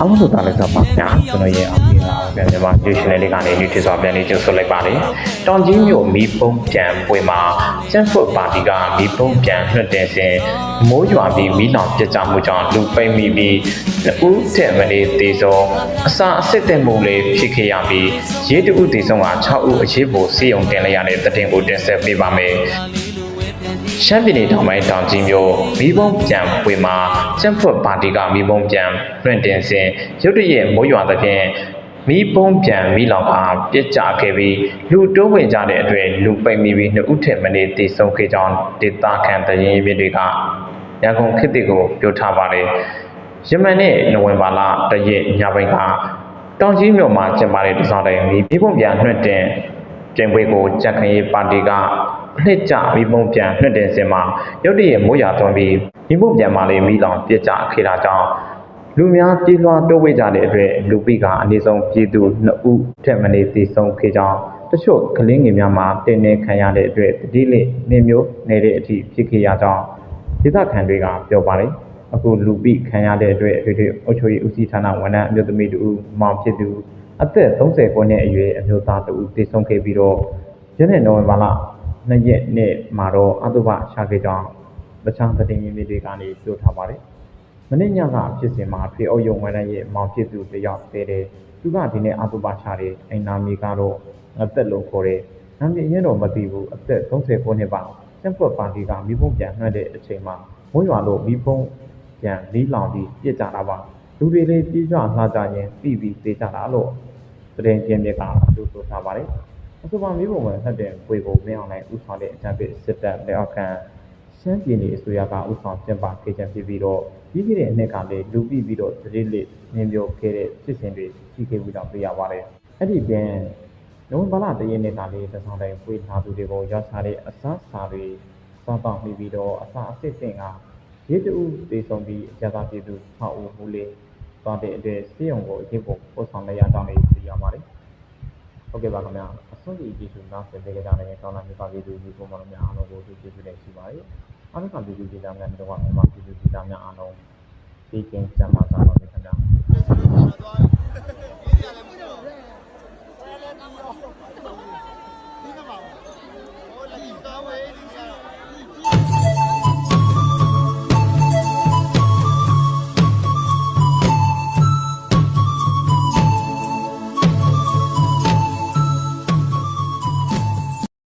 အားလုံးတို့သားလည်းဆိုပါဗျာကျွန်တော်ရဲ့အပြင်လာပြန်မြန်မာ channel လေးကနေဒီတစ်စောပြန်လေးကျဆိုလိုက်ပါလေတောင်ကြီးမြို့မီးပုံးပြန်ပွေမှာကျန်းဖွတ်ပါတီကမီးပုံးပြန်လွှတ်တင်စဉ်မိုးရွာပြီးမီးလောင်ပြစ်ကြမှုကြောင့်လူပိတ်မိပြီးဦးတဲ့မလေးတေဆုံးအစာအစစ်တဲ့မှုလေးဖြစ်ခဲ့ရပြီးရေးတူဦးတေဆုံးက6ဦးအရေးပေါ်စီယုံတင်လိုက်ရတဲ့တည်င်းကိုတင်ဆက်ပေးပါမယ် ရှမ်းပြည်နယ်တောင်ပိုင်းတောင်ကြီးမြို့မိဘုံပြန်ပွေမှာကျန်းဖွတ်ပါတီကမိဘုံပြန်လွှင့်တင်စဉ်ရုတ်တရက်မိုးရွာသဖြင့်မိဘုံပြန်မိလောင်ကပြစ်ကြခဲ့ပြီးလူတိုးဝင်ကြတဲ့အတွက်လူပိတ်မိပြီးနှစ်ဦးထက်မနည်းတည်ဆုံခဲ့ကြောင်းဒေသခံတရင်မြစ်တွေကရန်ကုန်ခေတ်တီကိုပြောထားပါတယ်ယမန်နဲ့နိုဝင်ဘာလတရက်ညပိုင်းကတောင်ကြီးမြို့မှာကျင်းပတဲ့ဒီဆောင်တိုင်းမိဘုံပြန်လွှင့်တင်ပြင်ပွဲကိုကြက်ခရီးပါတီက နှစ်ကြမိပုံပြန်နှစ်တင်စင်မှာရုတ်တရက်မိုးရွာသွန်းပြီးမိပုံပြန်မှလည်းမိလောင်ပြစ်ကြခဲ့တာကြောင့်လူများပြေးလွှားတိုးဝေးကြတဲ့အတွက်လူပိကအနည်းဆုံးပြည်သူ2ဦးထက်မနည်းသေဆုံးခဲ့ကြောင်းတချို့ကလင်းငယ်များမှာတင်းနေခံရတဲ့အတွက်တတိလိနေမျိုးနေတဲ့အထိဖြစ်ခဲ့ရကြောင်းဒေသခံတွေကပြောပါတယ်အခုလူပိခံရတဲ့အတွက်အထွေထွေအုပ်ချုပ်ရေးဦးစီးဌာနဝန်ထမ်းအမျိုးသမီးတူမောင်ဖြစ်သူအသက်30ခုနှစ်အရွယ်အမျိုးသားတဦးသေဆုံးခဲ့ပြီးတော့ယနေ့နိုဝင်ဘာလ 2ရက်နေ့မှာတော့အတုပရှာခဲ့ကြောင်းတခြားသတင်းရင်းမြစ်တွေကနေပြောထားပါတယ်။မနေ့ညကဖြစ်စဉ်မှာဖေအုပ်ယုံဝန်ထမ်းရဲ့မောင်ဖြစ်သူတယောက်သေးတယ်။သူကဒီနေ့အတုပရှာတဲ့အိမ်နာမီကတော့အသက်လုံးခေါ်တဲ့နာမည်ရင်းတော့မသိဘူးအသက်30ခုနှစ်ပါကျန်းဖွက်ပါတီကမိဖုံးပြန်နှွှဲတဲ့အချိန်မှာမိုးရွာလို့မိဖုံးပြန်လီးလောင်ပြီးပြစ်ကြတာပါ။လူတွေလည်းပြေးကြလှကြရင်ပြီးပြီးသေးကြတာလို့သတင်းကျင်းမြစ်ကပြောဆိုထားပါတယ်။ အဆိုပါမျိုးပုံမှန်ဆက်တဲ့ပွေကိုမင်းအောင်နိုင်ဥဆောင်တဲ့အကြံပေးစစ်တပ်လက်အောက်ခံရှမ်းပြည်နယ်အစိုးရကဥဆောင်ကျင်းပခဲ့ခြင်းဖြစ်ပြီးတော့ပြီးခဲ့တဲ့အနှစ်ကလည်းလူပြီးပြီးတော့သတိလစ်နင်းပြောခဲ့တဲ့ဖြစ်စဉ်တွေရှိခဲ့ပြီးတော့တွေ့ရပါတယ်။အဲ့ဒီပြန်နိုဝင်ဘာလတရက်နေ့ကလည်းတဆောင်တိုင်းပွေထားသူတွေကိုရောက်ချတဲ့အစားစာတွေစောင့်တော့ပြီးပြီးတော့အစာအစစ်စင်ကရေတူတေဆုံးပြီးအကြမ်းဖက်ပြည်သူ6ဦးမူလေးသွားတဲ့အတွက်စေယုံကိုအရေးပေါ်ပို့ဆောင်လိုက်ရကြောင်းလည်းသိရပါတယ်။ ဟုတ်ကဲ့ပါခင်ဗျာအဆုံးဒီကျေးဇူးနောက်ဆက်ပေးကြတဲ့ကောင်းလာမြပါပြည်သူဒီပုံမှန်များအားလုံးကိုကျေးဇူးတင်ရှိပါတယ်။အားလုံးကပြည်သူပြည်သားများတို့ကမြန်မာပြည်သူပြည်သားများအားလုံးဒီကင်းစံမှာသာပါခင်ဗျာ။ဒီကမှာဟိုလက်ကြီးသွားဝေးဒီက